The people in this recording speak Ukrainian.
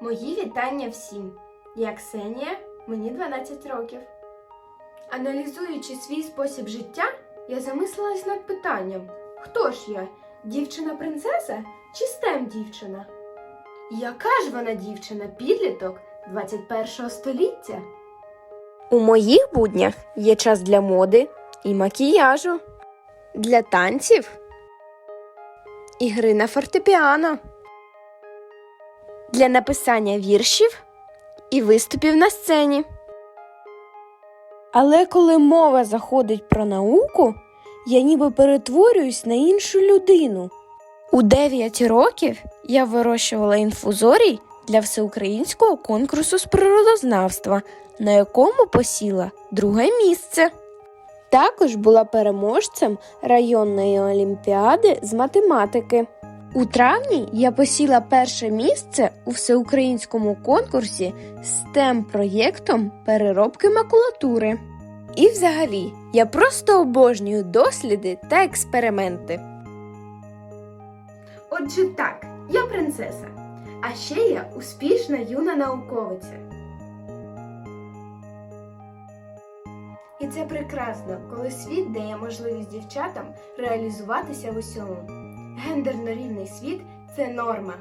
Мої вітання всім. Я Ксенія, мені 12 років. Аналізуючи свій спосіб життя, я замислилась над питанням: хто ж я? Дівчина-принцеса чи стем дівчина? Яка ж вона дівчина підліток 21 століття? У моїх буднях є час для моди і макіяжу, для танців і гри на фортепіано, для написання віршів і виступів на сцені. Але коли мова заходить про науку, я ніби перетворююсь на іншу людину. У 9 років я вирощувала інфузорій для всеукраїнського конкурсу з природознавства, на якому посіла друге місце. Також була переможцем районної олімпіади з математики. У травні я посіла перше місце у всеукраїнському конкурсі з тем проєктом переробки макулатури. І взагалі, я просто обожнюю досліди та експерименти. Отже, так, я принцеса, а ще я успішна юна науковиця. І це прекрасно, коли світ дає можливість дівчатам реалізуватися в усьому. Гендерно рівний світ це норма.